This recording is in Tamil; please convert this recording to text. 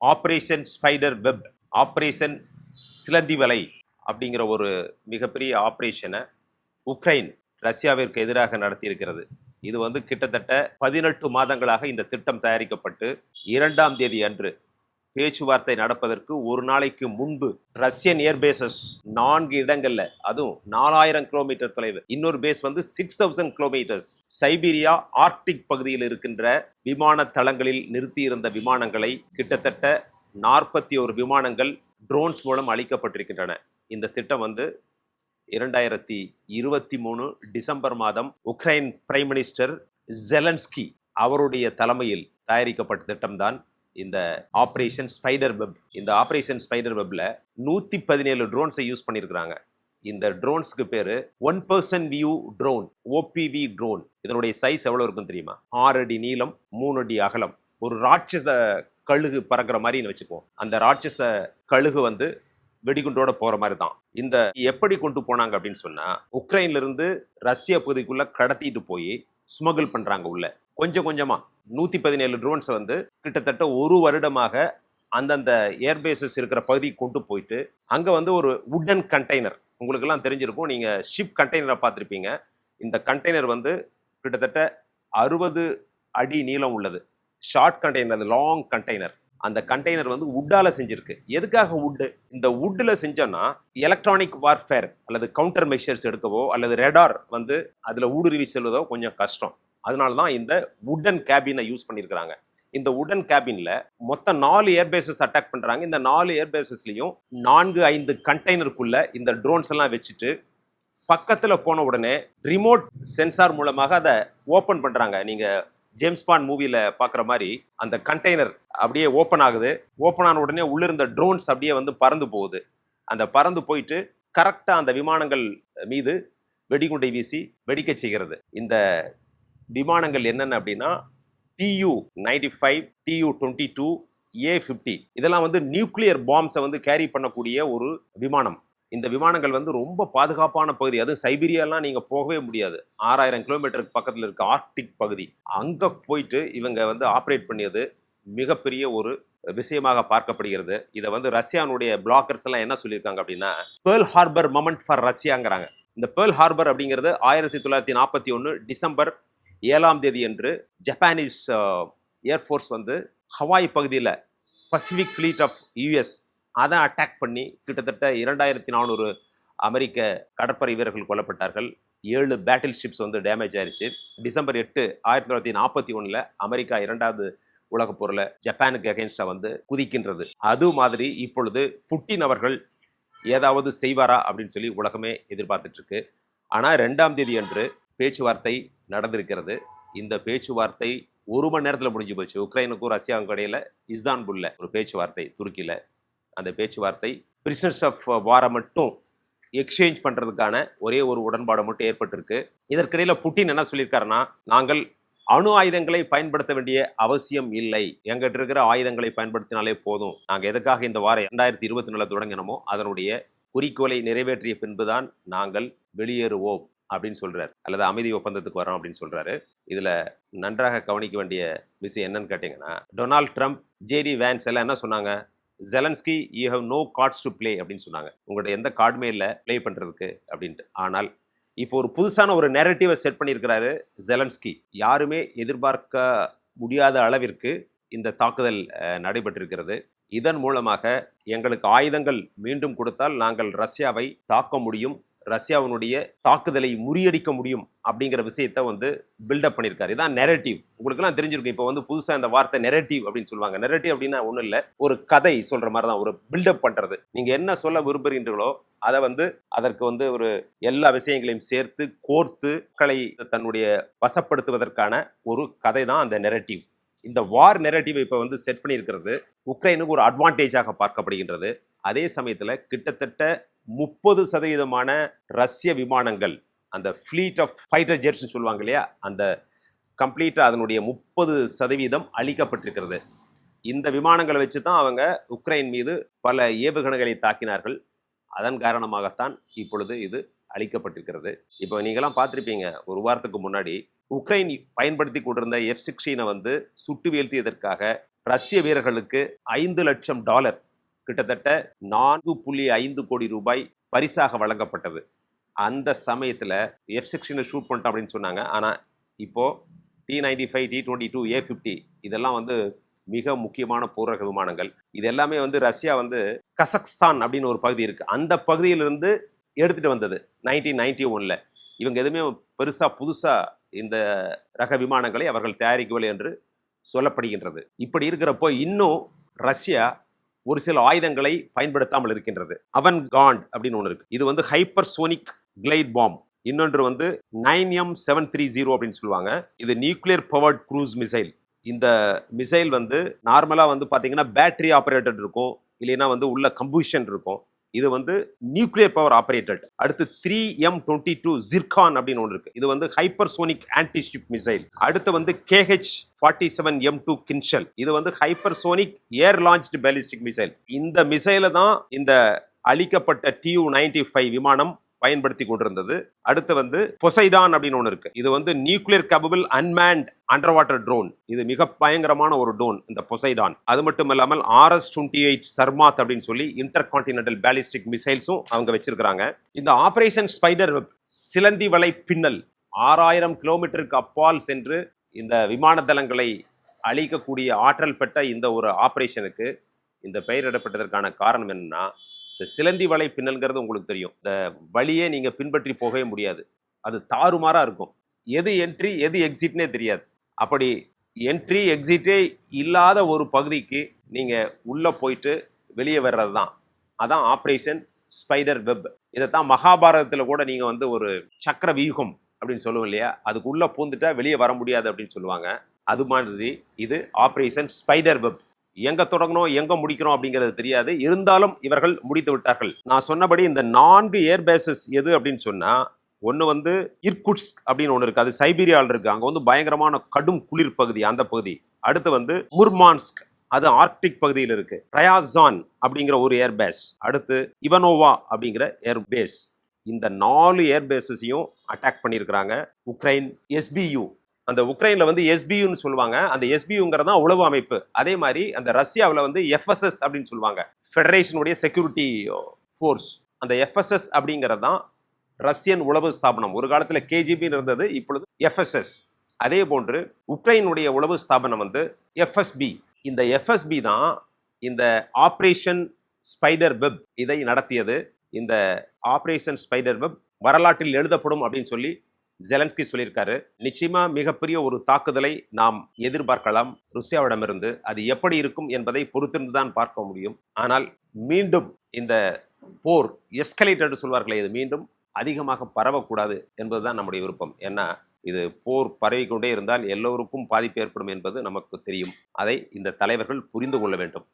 ஆப்ரேஷன் ஸ்பைடர் வெப் ஆப்ரேஷன் சிலந்தி வலை அப்படிங்கிற ஒரு மிகப்பெரிய ஆப்ரேஷனை உக்ரைன் ரஷ்யாவிற்கு எதிராக நடத்தியிருக்கிறது. இது வந்து கிட்டத்தட்ட பதினெட்டு மாதங்களாக இந்த திட்டம் தயாரிக்கப்பட்டு இரண்டாம் தேதி அன்று பேச்சுவார்த்தை நடப்பதற்கு ஒரு நாளைக்கு முன்பு ரஷ்யன் ஏர்பேசஸ் நான்கு இடங்கள்ல அதுவும் நாலாயிரம் கிலோமீட்டர் தொலைவு. இன்னொரு பேஸ் வந்து six thousand kilometres Siberia Arctic பகுதியில் இருக்கின்ற விமான தளங்களில் நிறுத்தியிருந்த விமானங்களை கிட்டத்தட்ட நாற்பத்தி ஒரு விமானங்கள் ட்ரோன்ஸ் மூலம் அளிக்கப்பட்டிருக்கின்றன இந்த திட்டம் வந்து இரண்டாயிரத்தி இருபத்தி மூணு டிசம்பர் மாதம் உக்ரைன் பிரைம் மினிஸ்டர் ஜெலன்ஸ்கி அவருடைய தலைமையில் தயாரிக்கப்பட்ட திட்டம்தான். இந்த ஆப்ரேஷன் ஸ்பைடர் வெப் இந்த ஆப்ரேஷன் ஸ்பைடர் வெப்பில் நூற்றி பதினேழு ட்ரோன்ஸை யூஸ் பண்ணியிருக்கிறாங்க இந்த ட்ரோன்ஸ்க்கு பேர் one percent view drone OPV drone இதனுடைய சைஸ் எவ்வளோ இருக்கும் தெரியுமா? ஆறு அடி நீளம் மூணு அடி அகலம். ஒரு ராட்சச கழுகு பறக்கிற மாதிரின்னு வச்சுக்குவோம். அந்த ராட்சச கழுகு வந்து வெடிகுண்டோட போற மாதிரி தான் இந்த எப்படி கொண்டு போனாங்க அப்படின்னு சொன்னா உக்ரைன்ல இருந்து ரஷ்ய பகுதிக்குள்ள கடத்திட்டு போய் ஸ்மகிள் பண்றாங்க உள்ள. கொஞ்சம் கொஞ்சமா. நூற்றி பதினேழு ட்ரோன்ஸை வந்து கிட்டத்தட்ட ஒரு வருடமாக அந்தந்த ஏர்பேசஸ் இருக்கிற பகுதிக்கு கொண்டு போயிட்டு அங்கே வந்து ஒரு உட்டன் கண்டெய்னர் உங்களுக்கெல்லாம் தெரிஞ்சிருக்கும் நீங்கள் ஷிப் கண்டெய்னரை பார்த்துருப்பீங்க. இந்த கண்டெய்னர் வந்து கிட்டத்தட்ட அறுபது அடி நீளம் உள்ளது. ஷார்ட் கண்டெய்னர் அது லாங் கண்டெய்னர் அந்த கண்டெய்னர் வந்து உட்டால செஞ்சிருக்கு. எதுக்காக உட்டு இந்த உட்டில் செஞ்சோம்னா எலக்ட்ரானிக் வார்ஃபேர் அல்லது கவுண்டர் மெஷர்ஸ் எடுக்கவோ அல்லது ரெடார் வந்து அதில் ஊடுருவி செல்வதோ கொஞ்சம் கஷ்டம். அதனால தான் இந்த உட்டன் கேபினை யூஸ் பண்ணியிருக்கிறாங்க இந்த உடன் கேபின்ல மொத்தம் நாலு ஏர்பேசஸ் அட்டாக் பண்றாங்க. இந்த நாலு ஏர்பேசஸ்லையும் நான்கு ஐந்து கண்டெய்னருக்குள்ள இந்த ட்ரோன்ஸ் எல்லாம் வச்சுட்டு பக்கத்தில் போன உடனே ரிமோட் சென்சார் மூலமாக அதை ஓப்பன் பண்ணுறாங்க நீங்கள் ஜேம்ஸ் பாண்ட் மூவியில் பார்க்குற மாதிரி அந்த கண்டெய்னர் அப்படியே ஓப்பன் ஆகுது. ஓப்பன் ஆன உடனே உள்ளிருந்த ட்ரோன்ஸ் அப்படியே வந்து பறந்து போகுது. அந்த பறந்து போயிட்டு கரெக்டாக அந்த விமானங்கள் மீது வெடிகுண்டை வீசி வெடிக்க செய்கிறது. இந்த விமானங்கள் என்னென்ன அப்படின்னா Tu ninety five Tu twenty two A fifty இதெல்லாம் வந்து நியூக்ளியர் பாம்ஸை வந்து கேரி பண்ணக்கூடிய ஒரு விமானம். இந்த விமானங்கள் வந்து ரொம்ப பாதுகாப்பான பகுதி. அதுவும் சைபீரியாலாம் நீங்கள் போகவே முடியாது. ஆறாயிரம் கிலோமீட்டருக்கு பக்கத்தில் இருக்க ஆர்க்டிக் பகுதி. அங்கே போயிட்டு இவங்க வந்து ஆப்ரேட் பண்ணியது மிகப்பெரிய ஒரு விஷயமாக பார்க்கப்படுகிறது. இதை வந்து ரஷ்யானுடைய பிளாக்கர்ஸ் எல்லாம் என்ன சொல்லியிருக்காங்க அப்படின்னா பேர்ல் ஹார்பர் மொமெண்ட் ஃபார் ரஷ்யாங்கிறாங்க இந்த பேர்ல் ஹார்பர் அப்படிங்கிறது ஆயிரத்தி தொள்ளாயிரத்தி நாற்பத்தி ஒன்று டிசம்பர் ஏழாம் தேதி என்று ஜப்பானீஸ் ஏர்ஃபோர்ஸ் uh, வந்து ஹவாய் பகுதியில் பசிபிக் ஃப்ளீட் ஆஃப் யூஎஸ் அதை அட்டாக் பண்ணி கிட்டத்தட்ட இரண்டாயிரத்தி நானூறு அமெரிக்க கடற்படை வீரர்கள் கொல்லப்பட்டார்கள். ஏழு பேட்டில் ஷிப்ஸ் வந்து டேமேஜ் ஆயிடுச்சு டிசம்பர் எட்டு ஆயிரத்தி தொள்ளாயிரத்தி நாற்பத்தி ஒன்றில் அமெரிக்கா இரண்டாவது உலகப் போரில் ஜப்பானுக்கு அகேன்ஸ்டாக வந்து குதிக்கின்றது. அது மாதிரி இப்பொழுது புட்டின் அவர்கள் ஏதாவது செய்வாரா அப்படின்னு சொல்லி உலகமே எதிர்பார்த்துட்ருக்கு ஆனால் ரெண்டாம் தேதி அன்று பேச்சுவார்த்தை நடந்திருக்கிறது. இந்த பேச்சுவார்த்தை ஒரு மணி நேரத்தில் முடிஞ்சு போச்சு. உக்ரைனுக்கும் ரஷ்யாவுக்கும் இடையில இஸ்தான்புல்ல ஒரு பேச்சுவார்த்தை துருக்கியில். அந்த பேச்சுவார்த்தை பிரிசனர்ஸ் ஆஃப் வாரை மட்டும் எக்ஸ்சேஞ்ச் பண்ணுறதுக்கான ஒரே ஒரு உடன்பாடு மட்டும் ஏற்பட்டிருக்கு. இதற்கிடையில் புட்டின் என்ன சொல்லியிருக்காருன்னா நாங்கள் அணு ஆயுதங்களை பயன்படுத்த வேண்டிய அவசியம் இல்லை. எங்கிட்ட இருக்கிற ஆயுதங்களை பயன்படுத்தினாலே போதும். நாங்கள் எதுக்காக இந்த வாரம் ரெண்டாயிரத்தி இருபத்தி நாலில் தொடங்கினோமோ அதனுடைய குறிக்கோளை நிறைவேற்றிய பின்புதான் நாங்கள் வெளியேறுவோம். அப்படின்னு சொல்கிறார் அல்லது அமைதி ஒப்பந்தத்துக்கு வரோம் அப்படின்னு சொல்கிறாரு இதில் நன்றாக கவனிக்க வேண்டிய விஷயம் என்னன்னு கேட்டிங்கன்னா டொனால்ட் ட்ரம்ப் ஜேடி வேன்ஸ் எல்லாம் என்ன சொன்னாங்க? Zelensky you have no cards to play அப்படின்னு சொன்னாங்க. உங்கள்ட்ட எந்த கார்டுமே இல்லை ப்ளே பண்ணுறதுக்கு அப்படின்ட்டு. ஆனால் இப்போ ஒரு புதுசான ஒரு நெரட்டிவை செட் பண்ணியிருக்கிறாரு ஜெலன்ஸ்கி. யாருமே எதிர்பார்க்க முடியாத அளவிற்கு இந்த தாக்குதல் நடைபெற்றிருக்கிறது. இதன் மூலமாக எங்களுக்கு ஆயுதங்கள் மீண்டும் கொடுத்தால் நாங்கள் ரஷ்யாவை தாக்க முடியும். ரஷ்யாவினுடைய தாக்குதலை முறியடிக்க முடியும் அப்படிங்கிற விஷயத்த வந்து பில்டப் பண்ணியிருக்காரு. இதான் நெரட்டிவ் உங்களுக்குலாம் தெரிஞ்சிருக்கும். இப்போ வந்து புதுசாக இந்த வார்த்தை நெரட்டிவ் அப்படின்னு சொல்லுவாங்க. நெரட்டிவ் அப்படின்னா ஒன்றும் இல்லை. ஒரு கதை சொல்கிற மாதிரி தான் ஒரு பில்டப் பண்ணுறது நீங்கள் என்ன சொல்ல விரும்புகிறீர்களோ அதை வந்து அதற்கு வந்து ஒரு எல்லா விஷயங்களையும் சேர்த்து கோர்த்து மக்களை தன்னுடைய வசப்படுத்துவதற்கான ஒரு கதை தான் அந்த நெரட்டிவ் இந்த வார் நெரட்டிவ் இப்போ வந்து செட் பண்ணியிருக்கிறது உக்ரைனுக்கு ஒரு அட்வான்டேஜாக பார்க்கப்படுகின்றது. அதே சமயத்தில் கிட்டத்தட்ட முப்பது சதவீதமான ரஷ்ய விமானங்கள் அந்த ஃப்ளீட் ஆஃப் ஃபைட்டர் ஜெட்ஸ்னு சொல்லுவாங்க இல்லையா? அந்த கம்ப்ளீட்டாக அதனுடைய முப்பது சதவீதம் அளிக்கப்பட்டிருக்கிறது இந்த விமானங்களை வச்சு தான் அவங்க உக்ரைன் மீது பல ஏவுகணைகளை தாக்கினார்கள். அதன் காரணமாகத்தான் இப்பொழுது இது அளிக்கப்பட்டிருக்கிறது இப்போ நீங்களாம் பார்த்துருப்பீங்க ஒரு வாரத்துக்கு முன்னாடி உக்ரைன் பயன்படுத்தி கொண்டிருந்த எஃப் சிக்ஸ்டீனை வந்து சுட்டு வீழ்த்தியதற்காக ரஷ்ய வீரர்களுக்கு ஐந்து லட்சம் டாலர் கிட்டத்தட்ட நான்கு புள்ளி ஐந்து கோடி ரூபாய் பரிசாக வழங்கப்பட்டது. அந்த சமயத்தில் எஃப் செக்ஷனை ஷூட் பண்ணிட்டோம் அப்படின்னு சொன்னாங்க. ஆனால் இப்போது T ninety five T twenty two A fifty இதெல்லாம் வந்து மிக முக்கியமான பூரக விமானங்கள். இது எல்லாமே வந்து ரஷ்யா வந்து கசக்ஸ்தான் அப்படின்னு ஒரு பகுதி இருக்குது அந்த பகுதியிலிருந்து எடுத்துகிட்டு வந்தது நைன்டீன் நைன்டி ஒனில் இவங்க எதுவுமே பெருசாக புதுசாக இந்த ரக விமானங்களை அவர்கள் தயாரிக்கவில்லை என்று சொல்லப்படுகின்றது. இப்படி இருக்கிறப்போ இன்னும் ரஷ்யா ஒரு சில ஆயுதங்களை பயன்படுத்தாமல் இருக்கின்றது. அவன் காண்ட் அப்படின்னு ஒன்று இருக்கு. இது வந்து ஹைப்பர் சோனிக் கிளைட் பாம் இன்னொன்று வந்து nine M seven three zero அப்படின்னு சொல்லுவாங்க. இது நியூக்ளியர் பவர்ட் க்ரூஸ் மிசைல் இந்த மிசைல் வந்து நார்மலாக வந்து பார்த்தீங்கன்னா பேட்டரி ஆப்ரேட்டட் இருக்கும். இல்லைன்னா வந்து உள்ள கம்பூஷன் இருக்கும். இது வந்து நியூக்ளியர் பவர் ஆப்ரேட்டட் அடுத்து three M twenty two Zircon அப்படின்னு ஒன்று இருக்கு. இது வந்து ஹைப்பர்சோனிக் ஆன்டிஷிப் மிசைல் அடுத்து வந்து KH forty seven M two Kinzhal இது வந்து hypersonic air launched ballistic missile இந்த மிசைலை தான் இந்த அழிக்கப்பட்ட டியூ நைன்டி ஃபைவ் விமானம் பயன்படுத்தி கொண்டிருந்தது. அடுத்து வந்து பொசைடான் அப்படின்னு ஒன்று இருக்கு. இது வந்து nuclear capable unmanned underwater drone இது மிக பயங்கரமான ஒரு ட்ரோன் இந்த பொசைடான் அது மட்டும் இல்லாமல் ஆர்எஸ் டுவெண்ட்டி எயிட் சர்மாத் அப்படின்னு சொல்லி இன்டர் கான்டினென்டல் பேலிஸ்டிக் மிசைல்ஸும் அவங்க வச்சிருக்காங்க இந்த ஆபரேஷன் ஸ்பைடர் வெப் சிலந்தி வலை பின்னல் ஆறாயிரம் கிலோமீட்டருக்கு அப்பால் சென்று இந்த விமான தளங்களை அழிக்கக்கூடிய ஆற்றல் பெற்ற இந்த ஒரு ஆபரேஷனுக்கு இந்த பெயரிடப்பட்டதற்கான காரணம் என்னன்னா இந்த சிலந்தி வலை பின்னல்ங்கிறது உங்களுக்கு தெரியும். இந்த வழியே நீங்கள் பின்பற்றி போகவே முடியாது. அது தாறுமாறாக இருக்கும். எது என்ட்ரி எது எக்ஸிட்னே தெரியாது. அப்படி என்ட்ரி எக்ஸிட்டே இல்லாத ஒரு பகுதிக்கு நீங்கள் உள்ளே போயிட்டு வெளியே வர்றது தான். அதான் ஆப்ரேஷன் ஸ்பைடர் வெப் இதை தான் மகாபாரதத்தில் கூட நீங்கள் வந்து ஒரு சக்கர வியூகம் அப்படின்னு சொல்லுவோம் இல்லையா? அதுக்குள்ளே பூந்துட்டா வெளியே வர முடியாது அப்படின்னு சொல்லுவாங்க. அது மாதிரி இது ஆப்ரேஷன் ஸ்பைடர் வெப் எங்க தொடங்கணும் எங்க முடிக்கணும் அப்படிங்கிறது தெரியாது. இருந்தாலும் இவர்கள் முடித்து விட்டார்கள். நான் சொன்னபடி இந்த நான்கு ஏர் பேசஸ் எது அப்படின்னு சொன்னா ஒன்று வந்து இர்குட்ஸ்க் அப்படின்னு ஒன்று இருக்குது அது சைபீரியாவில் இருக்குது அங்கே வந்து பயங்கரமான கடும் குளிர் பகுதி அந்த பகுதி. அடுத்து வந்து முர்மான்ஸ்க் அது ஆர்க்டிக் பகுதியில் இருக்கு. ரயாசான் அப்படிங்கிற ஒரு ஏர்பேஸ் அடுத்து இவனோவா அப்படிங்கிற ஏர் பேஸ் இந்த நாலு ஏர் பேஸஸையும் அட்டாக் பண்ணியிருக்கிறாங்க. உக்ரைன் எஸ்பியு அந்த உக்ரைன்ல வந்து எஸ்பியூன்னு சொல்லுவாங்க. அந்த எஸ்பியூங்கிறது தான் உளவு அமைப்பு. அதே மாதிரி அந்த ரஷ்யாவில் வந்து எஃப்எஸ்எஸ் அப்படின்னு சொல்லுவாங்க. ஃபெடரேஷனுடைய செக்யூரிட்டி ஃபோர்ஸ் அந்த எஃப்எஸ்எஸ் அப்படிங்கிறது தான் ரஷ்யன் உளவு ஸ்தாபனம். ஒரு காலத்தில் கேஜிபின்னு இருந்தது இப்பொழுது எஃப்எஸ்எஸ் அதே போன்று உக்ரைனுடைய உளவு ஸ்தாபனம் வந்து எஃப்எஸ்பி இந்த எஃப்எஸ்பி தான் இந்த ஆப்ரேஷன் ஸ்பைடர் வெப் இதை நடத்தியது. இந்த ஆப்ரேஷன் ஸ்பைடர் வெப் வரலாற்றில் எழுதப்படும் அப்படின்னு சொல்லி ஜெலன்ஸ்கி சொல்லியிருக்காரு நிச்சயமா மிகப்பெரிய ஒரு தாக்குதலை நாம் எதிர்பார்க்கலாம். ருசியாவிடமிருந்து அது எப்படி இருக்கும் என்பதை பொறுத்திருந்து தான் பார்க்க முடியும். ஆனால் மீண்டும் இந்த போர் எஸ்கலேட்டட் சொல்வார்களே இது மீண்டும் அதிகமாக பரவக்கூடாது என்பதுதான் நம்முடைய விருப்பம். ஏன்னா இது போர் பரவிக்கொண்டே இருந்தால் எல்லோருக்கும் பாதிப்பு ஏற்படும் என்பது நமக்கு தெரியும். அதை இந்த தலைவர்கள் புரிந்து கொள்ள வேண்டும்.